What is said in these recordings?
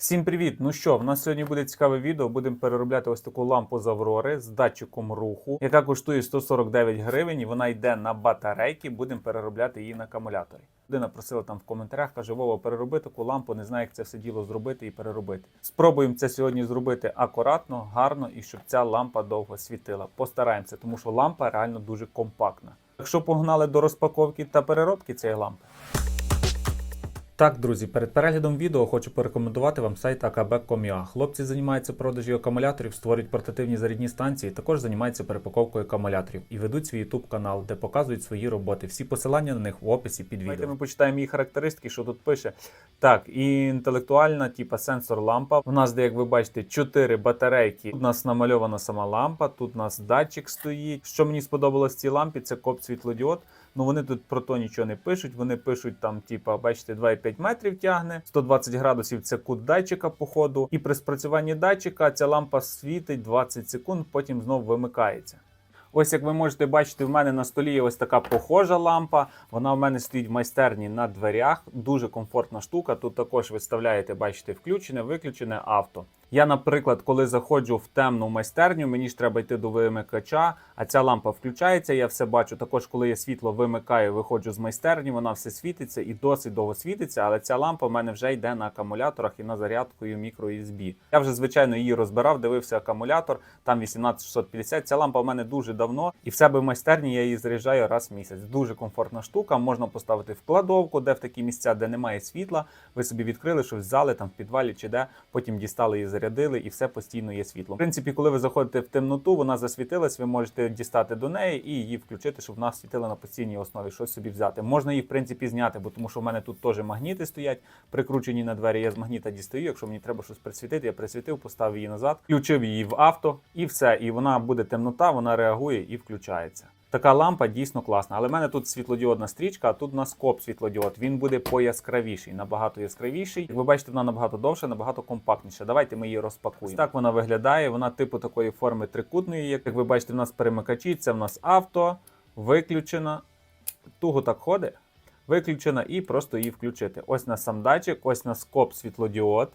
Всім привіт! Ну що, в нас сьогодні буде цікаве відео. Будемо переробляти ось таку лампу з Аврори з датчиком руху, яка коштує 149 гривень. Вона йде на батарейки. Будемо переробляти її на акумуляторі. Людина просила там в коментарях, каже: Вова, перероби таку лампу, не знаю, як це все діло зробити і переробити. Спробуємо це сьогодні зробити акуратно, гарно і щоб ця лампа довго світила. Постараємося, тому що лампа реально дуже компактна. Якщо погнали до розпаковки та переробки цієї лампи. Так, друзі, перед переглядом відео хочу порекомендувати вам сайт akb.com.ua. Хлопці займаються продажі акумуляторів, створюють портативні зарядні станції, також займаються перепаковкою акумуляторів і ведуть свій YouTube канал, де показують свої роботи. Всі посилання на них в описі під відео. Ми почитаємо її характеристики, що тут пише. Так, і інтелектуальна, типа сенсор лампа. У нас, де, як ви бачите, 4 батарейки. Тут у нас намальована сама лампа, тут у нас датчик стоїть. Що мені сподобалось в цій лампі, це коп світлодіод. Ну вони тут про то нічого не пишуть. Вони пишуть там, типа, бачите, 2,5 метрів тягне, 120 градусів це кут датчика по ходу. І при спрацюванні датчика ця лампа світить 20 секунд, потім знову вимикається. Ось як ви можете бачити, в мене на столі є ось така похожа лампа. Вона в мене стоїть в майстерні на дверях. Дуже комфортна штука. Тут також виставляєте, бачите, включене, виключене авто. Я, наприклад, коли заходжу в темну майстерню, мені ж треба йти до вимикача, а ця лампа включається, я все бачу. Також, коли я світло вимикаю, виходжу з майстерні, вона все світиться і досить довго світиться, але ця лампа в мене вже йде на акумуляторах і на зарядкою мікро-USB. Я вже, звичайно, її розбирав, дивився акумулятор, там 18650. Ця лампа в мене дуже давно, і в себе в майстерні я її заряджаю раз в місяць. Дуже комфортна штука. Можна поставити в кладовку, де в такі місця, де немає світла. Ви собі відкрили щось взяли там в підвалі чи де, потім дістали її зарядили, і все постійно є світло. В принципі, коли ви заходите в темноту, вона засвітилась, ви можете дістати до неї і її включити, щоб вона світила на постійній основі, щось собі взяти. Можна її в принципі зняти, бо тому що в мене тут теж магніти стоять, прикручені на двері. Я з магніта дістаю. Якщо мені треба щось присвітити, я присвітив, поставив її назад, включив її в авто, і все. І вона буде темнота, вона реагує і включається. Така лампа дійсно класна, але в мене тут світлодіодна стрічка, а тут у нас коп світлодіод. Він буде пояскравіший, набагато яскравіший. Як ви бачите, вона набагато довша, набагато компактніша. Давайте ми її розпакуємо. Ось так вона виглядає. Вона типу такої форми трикутної. Як ви бачите, в нас перемикачі, це в нас авто, виключена. Туго так ходить, виключена і просто її включити. Ось на сам датчик, ось на скоп світлодіод.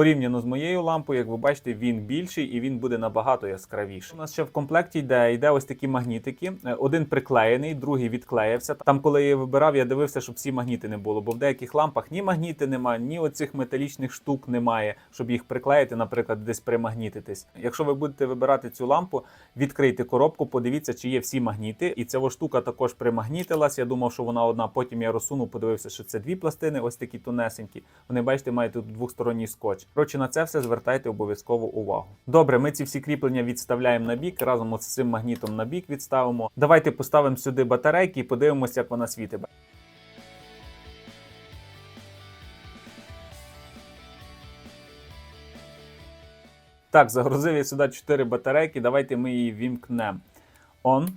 Порівняно з моєю лампою, як ви бачите, він більший і він буде набагато яскравіший. У нас ще в комплекті йде, йде ось такі магнітики. Е, Один приклеєний, другий відклеївся. Там, коли я її вибирав, я дивився, щоб всі магніти не було, бо в деяких лампах ні магніти немає, ні оцих металічних штук немає, щоб їх приклеїти, наприклад, десь примагнітитись. Якщо ви будете вибирати цю лампу, відкрийте коробку, подивіться, чи є всі магніти. І ця штука також примагнітилась. Я думав, що вона одна. Потім я розсунув, подивився, що це дві пластини, ось такі тонесенькі. Вони бачите, мають тут двосторонній скотч. Коротше, на це все звертайте обов'язково увагу. Добре, ми ці всі кріплення відставляємо на бік, разом з цим магнітом на бік відставимо. Давайте поставимо сюди батарейки і подивимося, як вона світить. Так, загрузив я сюди 4 батарейки. Давайте ми її вімкнемо. On.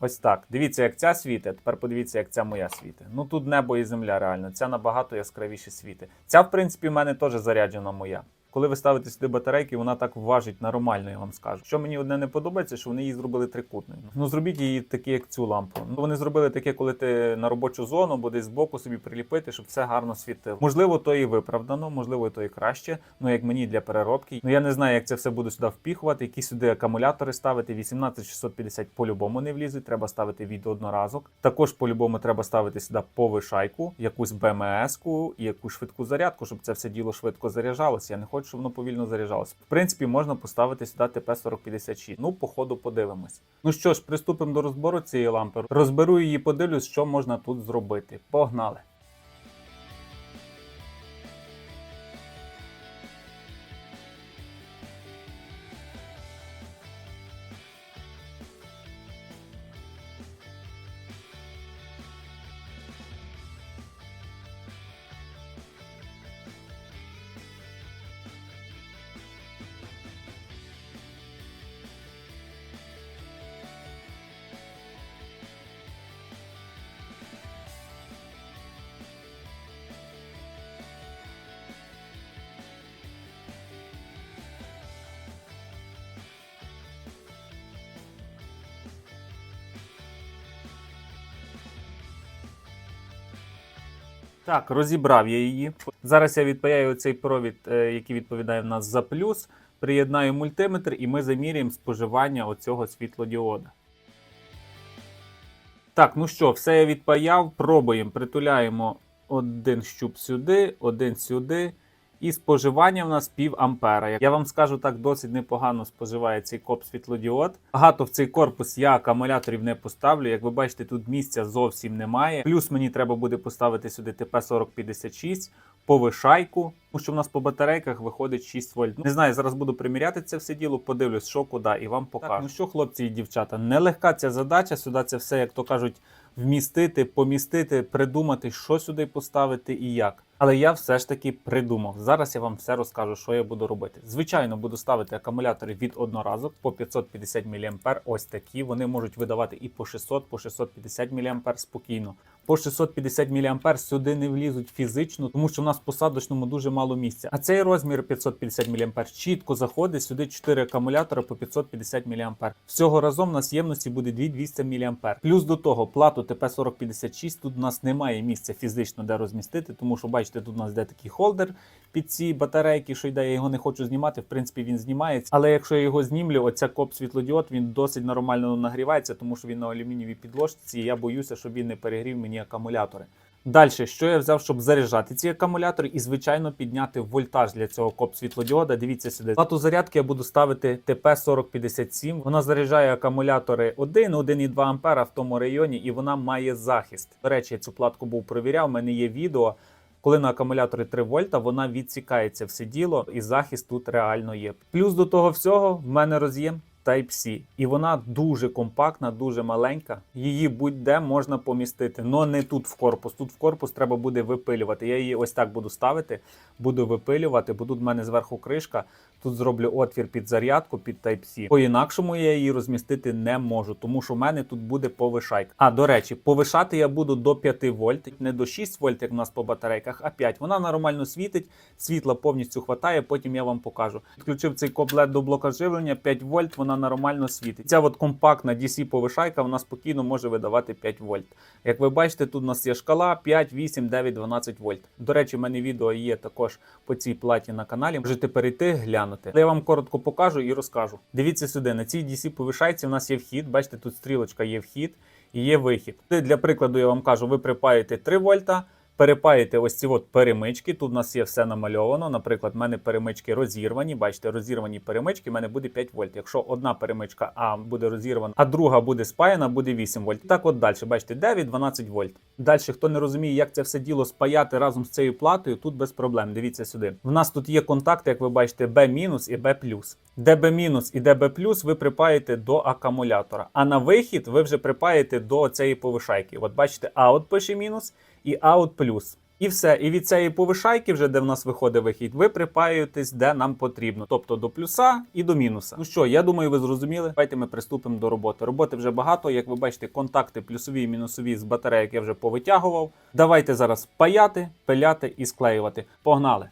Ось так. Дивіться, як ця світить. Тепер подивіться, як ця моя світить. Ну тут небо і земля реально. Ця набагато яскравіше світить. Ця, в принципі, в мене теж заряджена моя. Коли ви ставите сюди батарейки, вона так важить нормально, я вам скажу. Що мені одне не подобається, що вони її зробили трикутною. Ну зробіть її такі, як цю лампу. Ну вони зробили таке, коли ти на робочу зону, бо десь збоку собі приліпити, щоб все гарно світило. Можливо, то і виправдано, можливо, то і краще. Ну як мені для переробки. Ну я не знаю, як це все буду сюди впіхувати, які сюди акумулятори ставити. 18650 по-любому не влізуть. Треба ставити від одноразок. Також по-любому треба ставити сюди повишайку, якусь БМС-ку і якусь швидку зарядку, щоб це все діло швидко заряджалося. Я не хочу, щоб воно повільно заряджалося. В принципі, можна поставити сюди ТП-4056. Ну, по ходу подивимось. Ну що ж, приступимо до розбору цієї лампи. Розберу її, подивлюсь, що можна тут зробити. Погнали! Так, розібрав я її. Зараз я відпаяю цей провід, е, який відповідає в нас за плюс, приєднаю мультиметр і ми заміряємо споживання оцього світлодіода. Так, ну що, все я відпаяв, пробуємо, притуляємо один щуп сюди, один сюди. І споживання в нас пів ампера. Я вам скажу так, досить непогано споживає цей коп світлодіод. Багато в цей корпус я акумуляторів не поставлю. Як ви бачите, тут місця зовсім немає. Плюс мені треба буде поставити сюди ТП-4056, повишайку, тому що в нас по батарейках виходить 6 вольт. Ну, Не знаю, зараз буду приміряти це все діло, подивлюсь, що куди, і вам покажу. Так, ну що, хлопці і дівчата, нелегка ця задача. Сюди це все, як то кажуть, вмістити, помістити, придумати, що сюди поставити і як. Але я все ж таки придумав. Зараз я вам все розкажу, що я буду робити. Звичайно, буду ставити акумулятори від одноразок по 550 мА. Ось такі. Вони можуть видавати і по 600, по 650 мА спокійно. По 650 мА сюди не влізуть фізично, тому що в нас в посадочному дуже мало місця. А цей розмір 550 мА чітко заходить сюди 4 акумулятори по 550 мА. Всього разом у нас ємності буде 2200 мА. Плюс до того плату ТП-4056 тут у нас немає місця фізично де розмістити, тому що бачите, тут у нас де такий холдер під ці батарейки, що йде, я його не хочу знімати. В принципі, він знімається. Але якщо я його знімлю, оця коп світлодіод він досить нормально нагрівається, тому що він на алюмінієвій підложці. і Я боюся, щоб він не перегрів мені акумулятори. Далі, що я взяв, щоб заряджати ці акумулятори, і звичайно підняти вольтаж для цього коп світлодіода. Дивіться сюди. Плату зарядки я буду ставити ТП-4057. Вона заряджає акумулятори 1, 1,2 ампера в тому районі, і вона має захист. До речі, я цю платку був перевіряв. У мене є відео. Коли на акумуляторі 3 вольта, вона відсікається все діло, і захист тут реально є. Плюс до того всього в мене роз'єм Type-C. І вона дуже компактна, дуже маленька. Її будь-де можна помістити, але не тут в корпус. Тут в корпус треба буде випилювати. Я її ось так буду ставити, буду випилювати, бо тут в мене зверху кришка. Тут зроблю отвір під зарядку, під Type-C. По-інакшому я її розмістити не можу, тому що в мене тут буде повишайка. А до речі, повишати я буду до 5 вольт, не до 6 вольт, як в нас по батарейках, а 5. Вона нормально світить, світла повністю хватає. Потім я вам покажу. Підключив цей коблет до блока живлення, 5 вольт, вона нормально світить. Ця от компактна DC повишайка, вона спокійно може видавати 5 вольт. Як ви бачите, тут у нас є шкала 5, 8, 9, 12 вольт. До речі, в мене відео є також по цій платі на каналі. Можете перейти, глянути. Я вам коротко покажу і розкажу. Дивіться сюди, на цій DC повишайці у нас є вхід. Бачите, тут стрілочка є вхід і є вихід. Для прикладу, я вам кажу, ви припаєте 3 вольта. Перепаєте ось ці от перемички. Тут у нас є все намальовано. Наприклад, в мене перемички розірвані. Бачите, розірвані перемички, в мене буде 5 вольт. Якщо одна перемичка А буде розірвана, а друга буде спаяна, буде 8 вольт. Так от далі. Бачите, 9-12 вольт. Далі, хто не розуміє, як це все діло спаяти разом з цією платою, тут без проблем. Дивіться сюди. В нас тут є контакти, як ви бачите, B- і B+. Де B- і де B+, ви припаєте до акумулятора. А на вихід ви вже припаєте до цієї повишайки. От бачите, out пише мінус і out плюс. І все. І від цієї повишайки, вже де в нас виходить вихід, ви припаюєтесь, де нам потрібно. Тобто до плюса і до мінуса. Ну що, я думаю, ви зрозуміли. Давайте ми приступимо до роботи. Роботи вже багато. Як ви бачите, контакти плюсові і мінусові з батарейок я вже повитягував. Давайте зараз паяти, пиляти і склеювати. Погнали!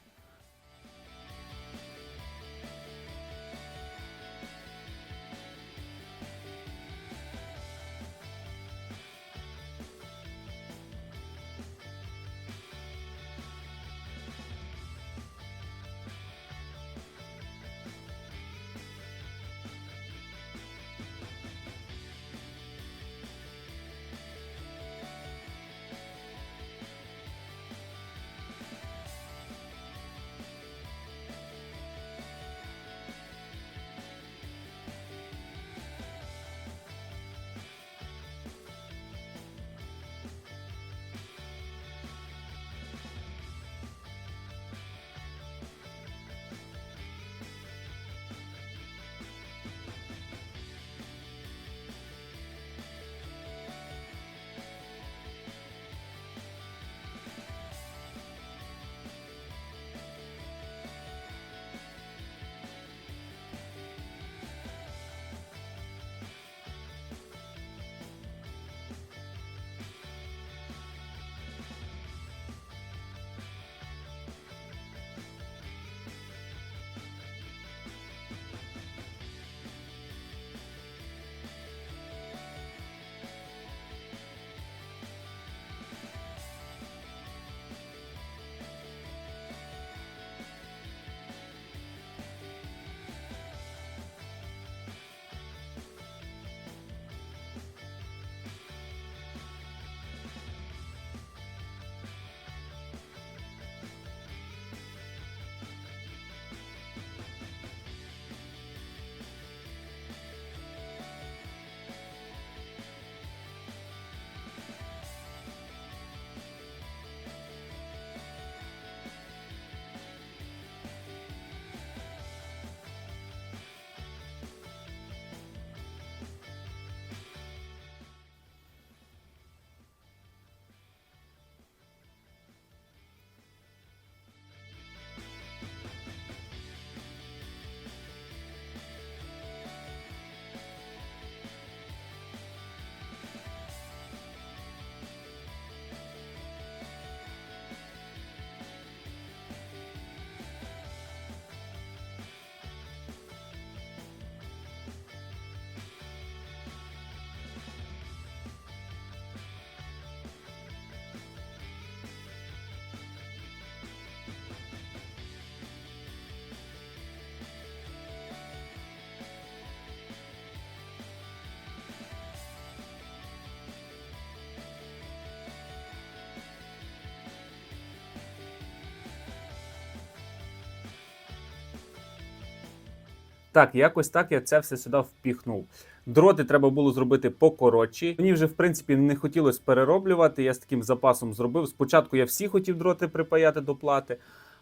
Так, якось так я це все сюди впіхнув. Дроти треба було зробити покоротші. Мені вже в принципі не хотілося перероблювати. Я з таким запасом зробив. Спочатку я всі хотів дроти припаяти до плати,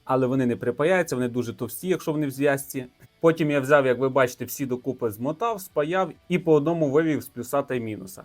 але вони не припаяються, вони дуже товсті, якщо вони в зв'язці. Потім я взяв, як ви бачите, всі докупи змотав, спаяв і по одному вивів з плюса та й мінуса.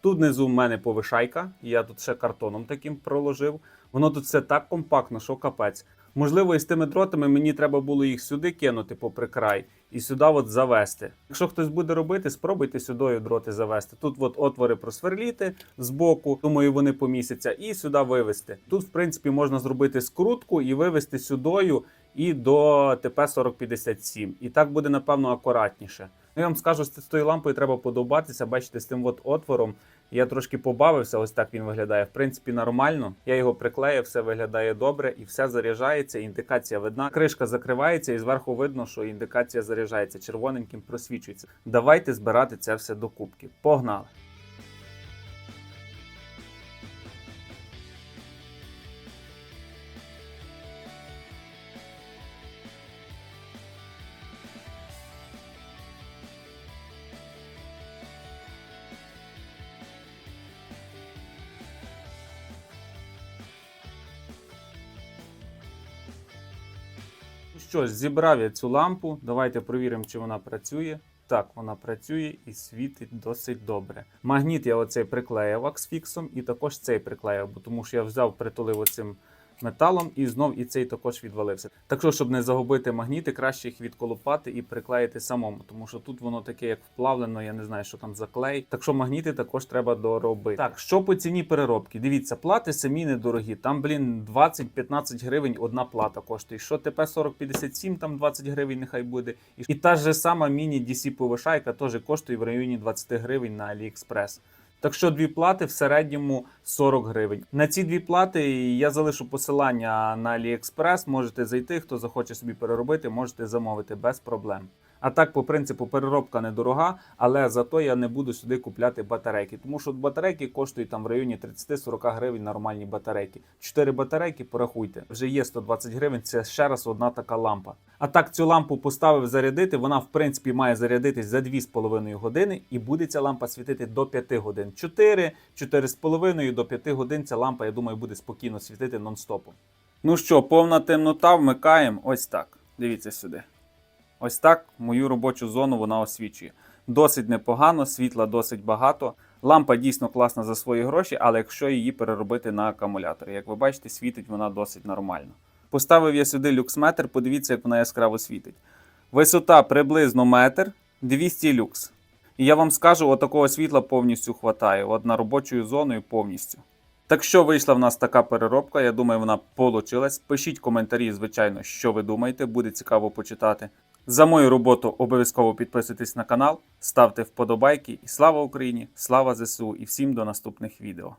Тут внизу в мене повишайка, я тут ще картоном таким проложив. Воно тут все так компактно, що капець. Можливо, із тими дротами мені треба було їх сюди кинути попри край і сюди от завести. Якщо хтось буде робити, спробуйте сюди дроти завести. Тут от отвори просверліти з боку, думаю, вони помістяться, і сюди вивести. Тут, в принципі, можна зробити скрутку і вивести сюдою і до ТП-4057. І так буде, напевно, акуратніше. Ну, я вам скажу, з тою лампою треба подобатися. Бачите, з тим от отвором я трошки побавився, ось так він виглядає. В принципі, нормально. Я його приклею, все виглядає добре і все заряджається. Індикація видна. Кришка закривається, і зверху видно, що індикація заряджається. Червоненьким просвічується. Давайте збирати це все до кубки. Погнали! Що ж, зібрав я цю лампу. Давайте перевіримо, чи вона працює. Так, вона працює і світить досить добре. Магніт я оцей приклеїв аксфіксом і також цей приклеїв, бо тому що я взяв, притулив оцим металом і знов і цей також відвалився. Так що, щоб не загубити магніти, краще їх відколупати і приклеїти самому, тому що тут воно таке, як вплавлено, я не знаю, що там за клей. Так що магніти також треба доробити. Так, що по ціні переробки? Дивіться, плати самі недорогі. Там, блін, 20-15 гривень одна плата коштує. Що ТП 4057, там 20 гривень, нехай буде. І, та ж сама міні-DC повишайка теж коштує в районі 20 гривень на AliExpress. Так що дві плати в середньому 40 гривень. На ці дві плати я залишу посилання на AliExpress. Можете зайти, хто захоче собі переробити, можете замовити без проблем. А так, по принципу, переробка недорога, але зато я не буду сюди купляти батарейки, тому що батарейки коштують там в районі 30-40 гривень нормальні батарейки. Чотири батарейки, порахуйте, вже є 120 гривень. Це ще раз одна така лампа. А так цю лампу поставив зарядити. Вона в принципі має зарядитись за 2,5 години, і буде ця лампа світити до 5 годин. 4, 4,5 до 5 годин. Ця лампа, я думаю, буде спокійно світити нон-стопом. Ну що, повна темнота, вмикаємо. Ось так. Дивіться сюди. Ось так мою робочу зону вона освічує. Досить непогано, світла досить багато. Лампа дійсно класна за свої гроші, але якщо її переробити на акумулятор, як ви бачите, світить вона досить нормально. Поставив я сюди люксметр, подивіться, як вона яскраво світить. Висота приблизно метр, 200 люкс. І я вам скажу, отакого світла повністю хватає, от на робочою зоною повністю. Так що вийшла в нас така переробка, я думаю, вона получилась. Пишіть коментарі, звичайно, що ви думаєте, буде цікаво почитати. За мою роботу обов'язково підписуйтесь на канал, ставте вподобайки і слава Україні, слава ЗСУ і всім до наступних відео.